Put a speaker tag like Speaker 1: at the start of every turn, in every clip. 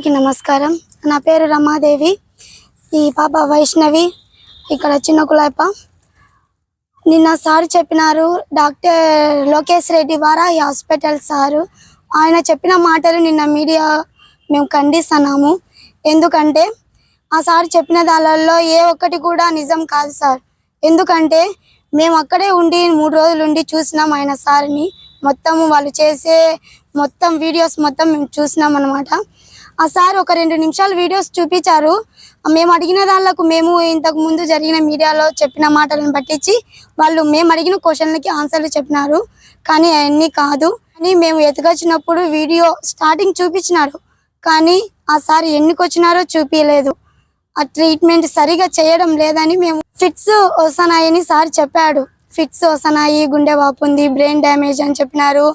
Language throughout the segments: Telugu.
Speaker 1: అందరికీ నమస్కారం. నా పేరు రమాదేవి. ఈ పాప వైష్ణవి ఇక్కడ చిన్న కులాయప నిన్న సార్ చెప్పినారు డాక్టర్ లోకేష్ రెడ్డి వారా ఈ హాస్పిటల్ సారు. ఆయన చెప్పిన మాటలు నిన్న మీడియా మేము ఖండిస్తున్నాము. ఎందుకంటే ఆ సార్ చెప్పిన దానిలో ఏ ఒక్కటి కూడా నిజం కాదు సార్. ఎందుకంటే మేము అక్కడే ఉండి మూడు రోజులు ఉండి చూసినాం ఆయన సార్ని. మొత్తం వాళ్ళు చేసే మొత్తం వీడియోస్ మొత్తం మేము చూసినాం అనమాట ఆ సార్ ఒక రెండు నిమిషాలు వీడియోస్ చూపించారు. మేము అడిగిన దానిలకు మేము ఇంతకు ముందు జరిగిన మీడియాలో చెప్పిన మాటలను పట్టించి వాళ్ళు మేము అడిగిన క్వశ్చన్లకి ఆన్సర్లు చెప్పినారు. కానీ అవన్నీ కాదు. అని మేము ఎత్తుకొచ్చినప్పుడు వీడియో స్టార్టింగ్ చూపించినారు. కానీ ఆ సార్ ఎన్నికొచ్చినారో చూపించలేదు ఆ ట్రీట్మెంట్ సరిగా చేయడం లేదని మేము ఫిట్స్ వస్తున్నాయని సార్ చెప్పాడు. ఫిట్స్ వస్తున్నాయి గుండె వాపు ఉంది బ్రెయిన్ డ్యామేజ్ అని చెప్పినారు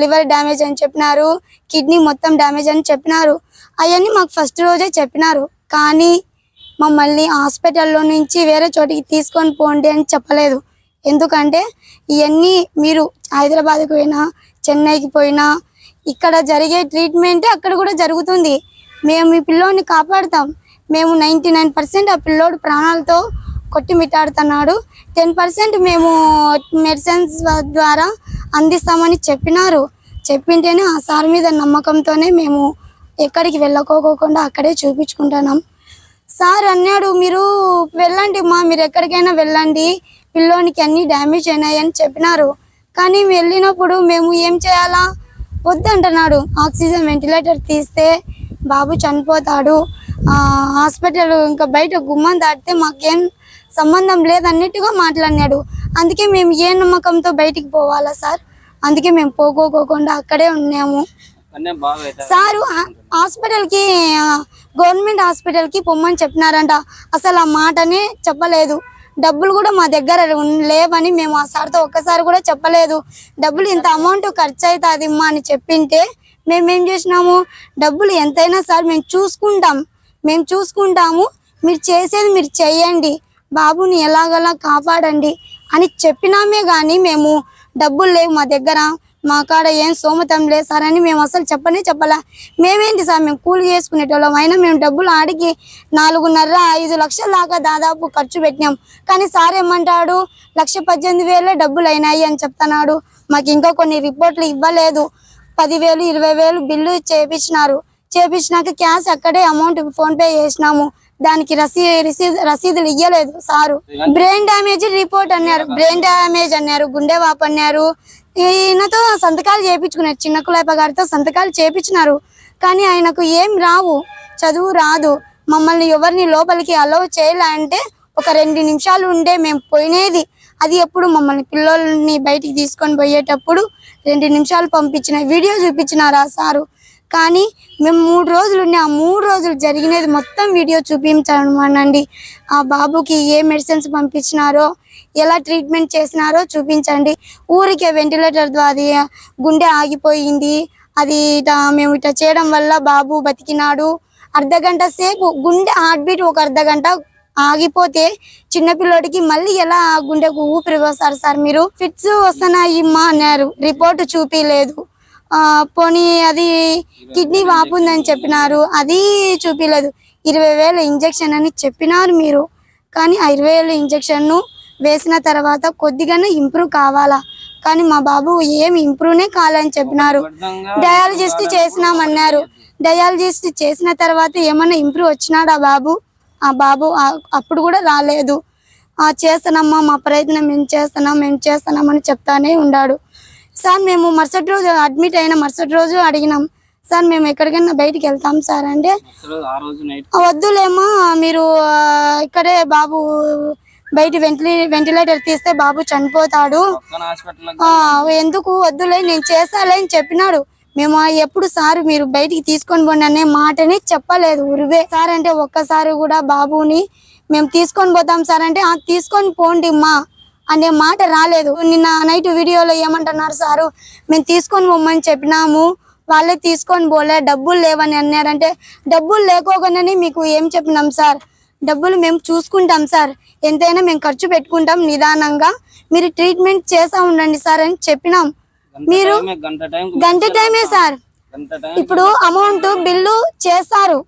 Speaker 1: లివర్ డ్యామేజ్ అని చెప్పినారు కిడ్నీ మొత్తం డ్యామేజ్ అని చెప్పినారు. అవన్నీ మాకు ఫస్ట్ రోజే చెప్పినారు. కానీ మమ్మల్ని హాస్పిటల్లో నుంచి వేరే చోటికి తీసుకొని పోండి అని చెప్పలేదు. ఎందుకంటే ఇవన్నీ మీరు హైదరాబాద్కి పోయినా చెన్నైకి పోయినా ఇక్కడ జరిగే ట్రీట్మెంటే అక్కడ కూడా జరుగుతుంది. మేము ఈ పిల్లోని కాపాడుతాం. మేము నైంటీ నైన్ పర్సెంట్ ఆ పిల్లోడు ప్రాణాలతో కొట్టిమిట్టాడుతున్నాడు. టెన్ పర్సెంట్ మేము మెడిసిన్స్ ద్వారా అందిస్తామని చెప్పినారు. చెప్పింటేనే ఆ సార్ మీద నమ్మకంతోనే మేము ఎక్కడికి వెళ్ళకోకుండా అక్కడే చూపించుకుంటున్నాం. సార్ అన్నాడు మీరు వెళ్ళండి మా మీరు ఎక్కడికైనా వెళ్ళండి. పిల్లోనికి అన్ని డ్యామేజ్ అయినాయని చెప్పినారు. కానీ వెళ్ళినప్పుడు మేము ఏం చేయాలా? వద్దంటున్నాడు. ఆక్సిజన్ వెంటిలేటర్ తీస్తే బాబు చనిపోతాడు. హాస్పిటల్ ఇంకా బయట గుమ్మం దాటితే మాకేం సంబంధం లేదన్నట్టుగా మాట్లాడినాడు. అందుకే మేము ఏ నమ్మకంతో బయటికి పోవాలా సార్? అందుకే మేము పోకోకోకుండా అక్కడే ఉన్నాము. సారు హాస్పిటల్కి గవర్నమెంట్ హాస్పిటల్కి పొమ్మని చెప్పినారంట. అసలు ఆ మాటనే చెప్పలేదు. డబ్బులు కూడా మా దగ్గర లేవని మేము ఆ సార్తో ఒక్కసారి కూడా చెప్పలేదు. డబ్బులు ఇంత అమౌంట్ ఖర్చు అవుతుంది అమ్మా అని చెప్పింటే మేము ఏం చేసినాము? డబ్బులు ఎంతైనా సార్ మేము చూసుకుంటాం. మేము చూసుకుంటాము. మీరు చేసేది మీరు చేయండి బాబుని ఎలాగలా కాపాడండి అని చెప్పినామే కానీ మేము డబ్బులు లేవు మా దగ్గర. మా కాడ ఏం సోమతం లేదు సార్ అని మేము అసలు చెప్పనే చెప్పలే. మేమేంటి సార్ మేము కూలి చేసుకునేటోళ్ళం. అయినా మేము డబ్బులు ఆడికి నాలుగున్నర ఐదు లక్షల దాకా దాదాపు ఖర్చు పెట్టినాం. కానీ సార్ ఏమంటాడు లక్ష పద్దెనిమిది వేలే డబ్బులు అయినాయి అని చెప్తున్నాడు. మాకు ఇంకా కొన్ని రిపోర్ట్లు ఇవ్వలేదు. పదివేలు ఇరవై వేలు బిల్లు చేపించినారు. చేపించినాక క్యాష్ అక్కడే అమౌంట్ ఫోన్పే చేసినాము. దానికి రసీ రసీదులు ఇయ్యలేదు సారు. బ్రెయిన్ డ్యామేజ్ రిపోర్ట్ అన్నారు. బ్రెయిన్ డ్యామేజ్ అన్నారు. గుండె వాపు అన్నారు. ఈయనతో సంతకాలు చేయించుకున్నారు చిన్న కులాప గారితో సంతకాలు చేపించినారు. కానీ ఆయనకు ఏం రావు. చదువు రాదు. మమ్మల్ని ఎవరిని లోపలికి అలౌ చేయాలంటే ఒక రెండు నిమిషాలు ఉండే మేము పోయినేది. అది ఎప్పుడు మమ్మల్ని పిల్లల్ని బయటికి తీసుకొని పోయేటప్పుడు రెండు నిమిషాలు పంపించిన వీడియో చూపించినారా సారు? కానీ మేము మూడు రోజులు ఆ మూడు రోజులు జరిగినది మొత్తం వీడియో చూపించమనండి ఆ బాబుకి ఏ మెడిసిన్స్ పంపించినారో ఎలా ట్రీట్మెంట్ చేసినారో చూపించండి. ఊరికే వెంటిలేటర్ ద్వారా అది గుండె ఆగిపోయింది. అది ఇట మేము ఇట్లా చేయడం వల్ల బాబు బతికినాడు. అర్ధ గంట సేపు గుండె హార్ట్ బీట్ ఒక అర్ధ గంట ఆగిపోతే చిన్నపిల్లోడికి మళ్ళీ ఎలా గుండెకు ఊపిరి పోస్తారు సార్ మీరు? ఫిట్స్ వస్తున్నాయి మా అన్నారు. రిపోర్ట్ చూపించలేదు పోనీ అది కిడ్నీ వాపు ఉందని చెప్పినారు. అది చూపిలేదు. ఇరవై వేల ఇంజెక్షన్ అని చెప్పినారు మీరు. కానీ ఆ ఇరవై వేల ఇంజెక్షన్ను వేసిన తర్వాత కొద్దిగానే ఇంప్రూవ్ కావాలా? కానీ మా బాబు ఏం ఇంప్రూవ్నే కాలని చెప్పినారు. డయాలజిస్ట్ చేసినామన్నారు. డయాలజిస్ట్ చేసిన తర్వాత ఏమన్నా ఇంప్రూవ్ వచ్చినాడా బాబు? ఆ బాబు అప్పుడు కూడా రాలేదు. చేస్తున్నామ్మా మా ప్రయత్నం మేము చేస్తున్నాం మేము చేస్తున్నామని చెప్తానే ఉన్నాడు సార్ మేము మరుసటి రోజు అడ్మిట్ అయిన మరుసటి రోజు అడిగినాం. సార్ మేము ఎక్కడికైనా బయటికి వెళ్తాం సార్ అంటే
Speaker 2: అసలు ఆ రోజు నైట్
Speaker 1: "ఆ, వద్దులేమా మీరు ఇక్కడే బాబు బయట వెంటిలే వెంటిలేటర్ తీస్తే బాబు చనిపోతాడు. ఎందుకు వద్దులే నేను చేస్తాలే అని చెప్పినాడు. మేము ఎప్పుడు సార్ మీరు బయటికి తీసుకొని పోండి అనే మాటని చెప్పలేదు ఉరివే. సార్ అంటే ఒక్కసారి కూడా బాబుని మేము తీసుకొని పోతాం సార్ అంటే "ఆ, తీసుకొని పోండి మా అనే మాట రాలేదు. నిన్న నైట్ వీడియోలో ఏమంటున్నారు సారు? మేము తీసుకొని పోమని చెప్పినాము. వాళ్ళే తీసుకొని పోలే. డబ్బులు లేవని అన్నారంటే డబ్బులు లేకోకుండానే మీకు ఏం చెప్పినాం సార్? డబ్బులు మేము చూసుకుంటాం సార్. ఎంతైనా మేము ఖర్చు పెట్టుకుంటాం నిదానంగా. మీరు ట్రీట్మెంట్ చేస్తా ఉండండి సార్ అని చెప్పినాం. మీరు
Speaker 2: గంట
Speaker 1: టైమే సార్. ఇప్పుడు అమౌంట్ బిల్లు చేస్తారు.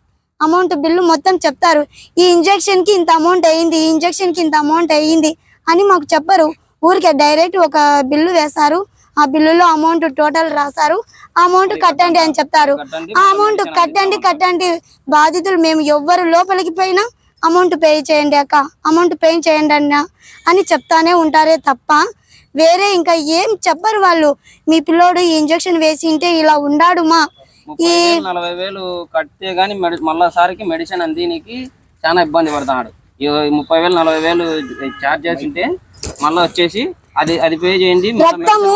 Speaker 1: అమౌంట్ బిల్లు మొత్తం చెప్తారు. ఈ ఇంజెక్షన్కి ఇంత అమౌంట్ అయ్యింది ఈ ఇంజెక్షన్కి ఇంత అమౌంట్ అయ్యింది అని మాకు చెప్పరు. ఊరికే డైరెక్ట్ ఒక బిల్లు వేస్తారు ఆ బిల్లులో అమౌంట్ టోటల్ రాస్తారు ఆ అమౌంట్ కట్టండి అని చెప్తారు. ఆ అమౌంట్ కట్టండి. కట్టండి బాధితులు మేము ఎవ్వరు లోపలికి పోయినా అమౌంట్ పే చేయండి అక్క. అమౌంట్ పే చేయండి అన్న అని చెప్తానే ఉంటారే తప్ప వేరే ఇంకా ఏం చెప్పరు వాళ్ళు. మీ పిల్లోడు ఈ ఇంజెక్షన్ వేసి ఉంటే ఇలా ఉండాడు మా
Speaker 2: వేలు నలభై వేలు కడితే గానీ మళ్ళాసారికి మెడిసిన్ అందినికి చాలా ఇబ్బంది పడుతున్నాడు ఈ ముప్పై వేలు నలభై వేలు చార్జ్ చేసి ఉంటే మళ్ళీ వచ్చేసి అది అది పే చేయండి
Speaker 1: రక్తము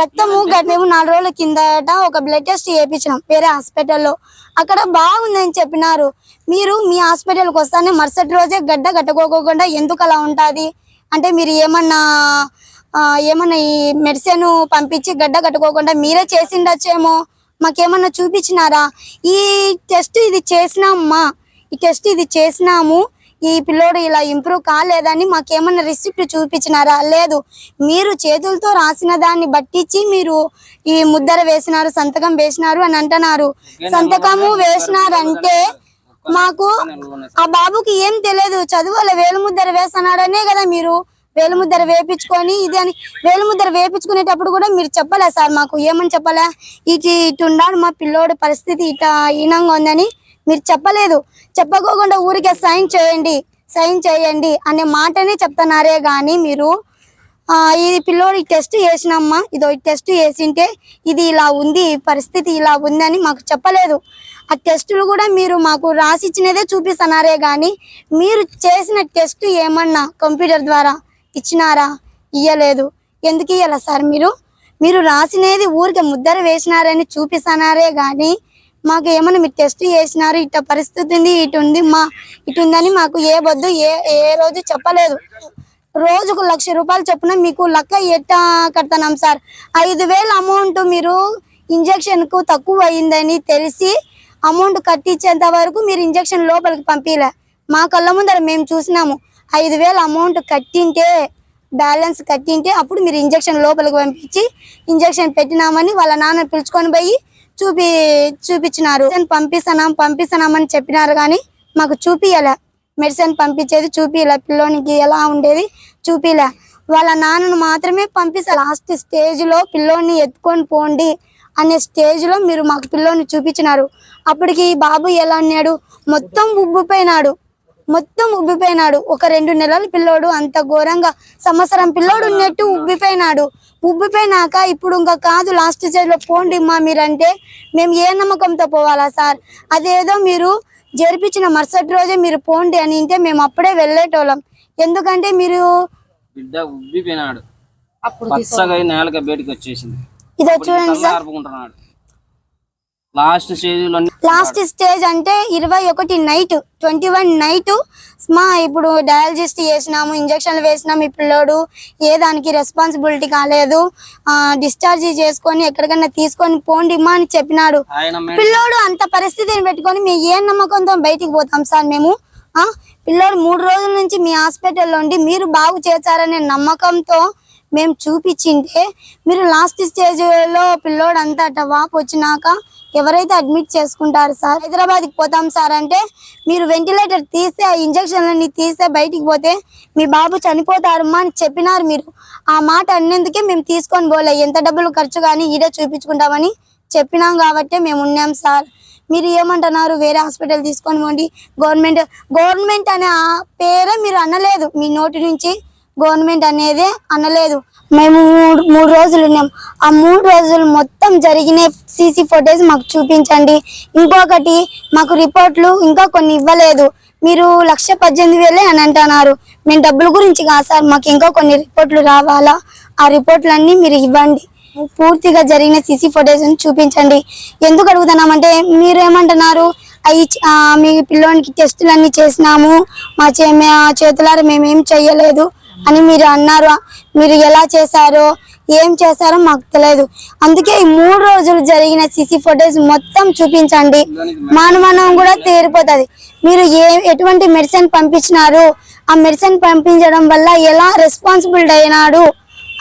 Speaker 1: రక్తము మేము నాలుగు రోజుల కిందట ఒక బ్లడ్ టెస్ట్ చేయించినాం వేరే హాస్పిటల్లో అక్కడ బాగుందని చెప్పినారు. మీరు మీ హాస్పిటల్కి వస్తానే మరుసటి రోజే గడ్డ కట్టుకోకుండా ఎందుకు అలా ఉంటుంది? అంటే మీరు ఏమన్నా ఏమన్నా ఈ మెడిసిన్ పంపించి గడ్డ కట్టుకోకుండా మీరే చేసిండొచ్చేమో? మాకేమన్నా చూపించినారా? ఈ టెస్ట్ ఇది చేసినామమ్మా ఈ టెస్ట్ ఇది చేసినాము. ఈ పిల్లోడు ఇలా ఇంప్రూవ్ కాలేదని మాకేమన్నా రిసిప్ట్ చూపించినారా? లేదు మీరు చేతులతో రాసిన దాన్ని బట్టించి మీరు ఈ ముద్దర వేసినారు సంతకం వేసినారు అని అంటున్నారు. సంతకము వేసినారంటే మాకు ఆ బాబుకి ఏం తెలియదు. చదువుల వేలు ముద్దర వేస్తున్నాడనే కదా మీరు. వేలు ముద్దర వేపించుకొని ఇది అని వేలు ముద్దర వేపించుకునేటప్పుడు కూడా మీరు చెప్పలే సార్ మాకు. ఏమని చెప్పలే? ఇటు ఇటు ఉన్నాడు మా పిల్లోడి పరిస్థితి ఇట హీనంగా ఉందని మీరు చెప్పలేదు. చెప్పకోకుండా ఊరికే సైన్ చేయండి సైన్ చేయండి అనే మాటనే చెప్తున్నారే కానీ మీరు ఈ ఇది పిల్లోడు టెస్ట్ చేసినమ్మా ఇదో టెస్ట్ చేసింటే ఇది ఇలా ఉంది పరిస్థితి ఇలా ఉందని మాకు చెప్పలేదు. ఆ టెస్టులు కూడా మీరు మాకు రాసిచ్చినదే చూపిస్తున్నారే కానీ మీరు చేసిన టెస్ట్ ఏమన్నా కంప్యూటర్ ద్వారా ఇచ్చినారా? ఇయ్యలేదు. ఎందుకు ఇయ్యాల సార్ మీరు? మీరు రాసినది ఊరికే ముద్దర వేసినారని చూపిస్తున్నారే కానీ మాకు ఏమన్నా మీరు టెస్ట్ చేసినారు ఇట్ట పరిస్థితి ఉంది ఇటు ఉంది మా ఇటు ఉందని మాకు ఏ వద్దు ఏ ఏ రోజు చెప్పలేదు. రోజుకు లక్ష రూపాయలు చొప్పున మీకు లెక్క ఎట్టా కడతాం సార్. ఐదు వేల అమౌంట్ మీరు ఇంజక్షన్కు తక్కువ అయిందని తెలిసి అమౌంట్ కట్టించేంత వరకు మీరు ఇంజెక్షన్ లోపలికి పంపిలే. మా కళ్ళ ముందర మేము చూసినాము. ఐదు వేల అమౌంట్ కట్టింటే బ్యాలెన్స్ కట్టింటే అప్పుడు మీరు ఇంజక్షన్ లోపలికి పంపించి ఇంజక్షన్ పెట్టినామని వాళ్ళ నాన్న పిలుచుకొని పోయి చూపి చూపించినారు. మెడిసిన్ పంపిస్తున్నాం పంపిస్తున్నామని చెప్పినారు కానీ మాకు చూపియలే మెడిసిన్ పంపించేది చూపిలే పిల్లోనికి ఎలా ఉండేది చూపిలే వాళ్ళ నాన్నను మాత్రమే పంపిస్తారు లాస్ట్ స్టేజ్లో పిల్లోని ఎత్తుకొని పోండి అనే స్టేజ్లో మీరు మాకు పిల్లోని చూపించినారు. అప్పటికి ఈ బాబు ఎలా అన్నాడు? మొత్తం ఉబ్బిపోయినాడు. మొత్తం ఉబ్బిపోయినాడు. ఒక రెండు నెలల పిల్లోడు అంత ఘోరంగా సంవత్సరం పిల్లోడు ఉన్నట్టు ఉబ్బిపోయినాడు. ఉబ్బిపోయినాక ఇప్పుడు ఇంకా కాదు లాస్ట్ స్టేజ్లో పోండి మా మీరంటే మేము ఏ నమ్మకంతో పోవాలా సార్? అదేదో మీరు జరిపించిన మరుసటి రోజే మీరు పోండి అని అంటే మేము అప్పుడే వెళ్ళేటోళ్ళం. ఎందుకంటే మీరు
Speaker 2: బిడ్డ ఉబ్బిపోయినాడు. పచ్చగా అయి నేలగా బయటకు వచ్చేసింది.
Speaker 1: ఇదో చూడండి
Speaker 2: ఆర్పుకుంటున్నాడు లాస్ట్ స్టేజ్
Speaker 1: లాస్ట్ స్టేజ్ అంటే ఇరవై ఒకటి నైట్ ట్వంటీ వన్ నైట్. మా ఇప్పుడు డయాలజిస్ట్ చేసినాము ఇంజక్షన్లు వేసినాము ఈ పిల్లోడు. ఏ దానికి రెస్పాన్సిబిలిటీ కాలేదు. డిశ్చార్జ్ చేసుకొని ఎక్కడికన్నా తీసుకొని పోండి మా అని చెప్పినాడు. పిల్లోడు అంత పరిస్థితిని పెట్టుకొని మేము ఏ నమ్మకంతో బయటికి పోతాం సార్ మేము? ఆ? పిల్లోడు మూడు రోజుల నుంచి మీ హాస్పిటల్లో ఉండి మీరు బాగు చేశారనే నమ్మకంతో మేము చూపించింటే మీరు లాస్ట్ స్టేజ్లో పిల్లోడు అంతా అట్ట వాపు వచ్చినాక ఎవరైతే అడ్మిట్ చేసుకుంటారు సార్? హైదరాబాద్కి పోతాం సార్ అంటే మీరు వెంటిలేటర్ తీస్తే ఆ ఇంజక్షన్లన్నీ తీస్తే బయటికి పోతే మీ బాబు చనిపోతారమ్మా అని చెప్పినారు మీరు. ఆ మాట అన్నందుకే మేము తీసుకొని పోలే. ఎంత డబ్బులు ఖర్చు కానీ ఈడే చూపించుకుంటామని చెప్పినాం కాబట్టి మేము ఉన్నాం సార్. మీరు ఏమంటున్నారు? వేరే హాస్పిటల్ తీసుకొని పోండి. గవర్నమెంట్ గవర్నమెంట్ అనే ఆ పేరే మీరు అనలేదు. మీ నోటి నుంచి గవర్నమెంట్ అనేదే అనలేదు. మేము మూడు మూడు రోజులు ఉన్నాం. ఆ మూడు రోజులు మొత్తం జరిగిన సీసీ ఫోటోస్ మాకు చూపించండి. ఇంకొకటి మాకు రిపోర్ట్లు ఇంకా కొన్ని ఇవ్వలేదు. మీరు లక్ష పద్దెనిమిది వేలే అని అంటున్నారు. మేము డబ్బుల గురించి కాదు సార్ మాకు ఇంకా కొన్ని రిపోర్ట్లు రావాలా? ఆ రిపోర్ట్లన్నీ మీరు ఇవ్వండి. పూర్తిగా జరిగిన సీసీ ఫోటేజ్ చూపించండి. ఎందుకు అడుగుతున్నామంటే మీరు ఏమంటున్నారు అవి మీ పిల్లోనికి టెస్టులు చేసినాము. మా చే మా చేతులారా మేమేం చెయ్యలేదు. అని మీరు అన్నారు. మీరు ఎలా చేశారో ఏం చేశారో మాకు తెలియదు. అందుకే ఈ మూడు రోజులు జరిగిన సిసి ఫోటోస్ మొత్తం చూపించండి. మానవనం కూడా తీరిపోతుంది. మీరు ఏ ఎటువంటి మెడిసిన్ పంపించినారు ఆ మెడిసిన్ పంపించడం వల్ల ఎలా రెస్పాన్సిబిలిటీ అయినాడు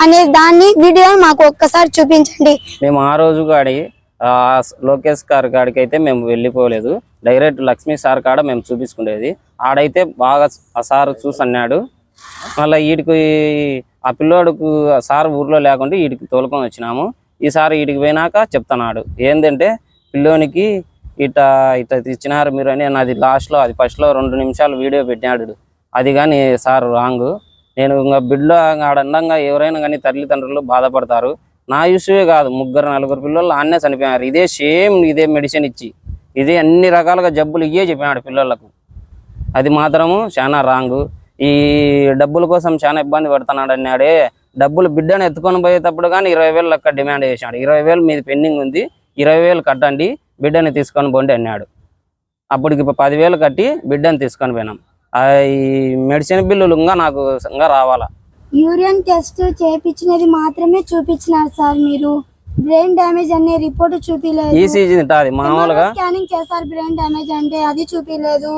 Speaker 1: అనే దాన్ని వీడియో మాకు ఒక్కసారి చూపించండి.
Speaker 2: మేము ఆ రోజు కాడి లోకేష్ గారి కాడికి అయితే మేము వెళ్ళిపోలేదు. డైరెక్ట్ లక్ష్మీ సార్ కాడ మేము చూపించుకునేది. ఆడైతే బాగా ఆ సార్ చూసి అన్నాడు. మళ్ళీ వీడికి ఆ పిల్లోడుకు ఆ సార్ ఊర్లో లేకుండా వీడికి తోలుకొని వచ్చినాము. ఈసారి వీడికి పోయినాక చెప్తున్నాడు ఏంటంటే పిల్లోనికి ఇట ఇట ఇచ్చినారు మీరు అని నాది లాస్ట్లో అది ఫస్ట్లో రెండు నిమిషాలు వీడియో పెట్టినాడు అది కానీ సార్ రాంగ్. నేను ఇంకా బిడ్డలో ఆడండంగా ఎవరైనా కానీ తల్లిదండ్రులు బాధపడతారు. నా ఇష్యూవే కాదు ముగ్గురు నలుగురు పిల్లలు ఆన్నే చనిపోయారు ఇదే సేమ్ ఇదే మెడిసిన్ ఇచ్చి ఇదే అన్ని రకాలుగా జబ్బులు ఇవే చెప్పినాడు పిల్లలకు అది మాత్రము చాలా రాంగ్. ఈ డబ్బుల కోసం చాలా ఇబ్బంది పడుతున్నాడు అన్నాడే. డబ్బులు బిడ్డను ఎత్తుకొని పోయేటప్పుడు కానీ ఇరవై వేలు లెక్క డిమాండ్ చేశాడు. ఇరవై వేలు మీది పెండింగ్ ఉంది ఇరవై వేలు కట్టండి బిడ్డని తీసుకొని పోండి అన్నాడు. అప్పటికి పదివేలు కట్టి బిడ్డని తీసుకొని పోయినాం. ఆ ఈ మెడిసిన్ బిల్లులు ఇంకా నాకు ఇంకా రావాలా.
Speaker 1: యూరిన్ టెస్ట్ చేపించినది మాత్రమే చూపించినారు సార్ మీరు. బ్రెయిన్ డ్యామేజ్ అనే రిపోర్ట్ చూపించలేదు
Speaker 2: ఈసీజీ మామూలుగా
Speaker 1: స్కానింగ్ చేశారు బ్రెయిన్ డ్యామేజ్ అంటే అది చూపించలేదు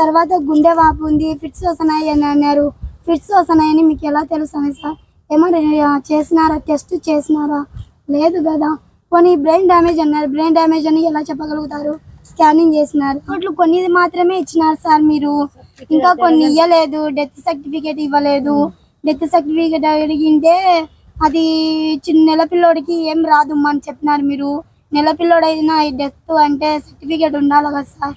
Speaker 1: తర్వాత గుండె వాపు ఉంది ఫిట్స్ వస్తున్నాయి అని అన్నారు. ఫిట్స్ వస్తున్నాయని మీకు ఎలా తెలుసు సార్? ఏమన్నా చేసినారా? టెస్ట్ చేసినారా? లేదు కదా. కొన్ని బ్రెయిన్ డ్యామేజ్ అన్నారు. బ్రెయిన్ డ్యామేజ్ అని ఎలా చెప్పగలుగుతారు? స్కానింగ్ చేసినారు. అట్లు కొన్ని మాత్రమే ఇచ్చినారు సార్ మీరు. ఇంకా కొన్ని ఇవ్వలేదు డెత్ సర్టిఫికేట్ ఇవ్వలేదు. డెత్ సర్టిఫికేట్ అడిగింటే అది చిన్న నెల పిల్లోడికి ఏం రాదు అని చెప్పినారు మీరు. నెల పిల్లోడైనా డెత్ అంటే సర్టిఫికేట్ ఉండాలి కదా సార్.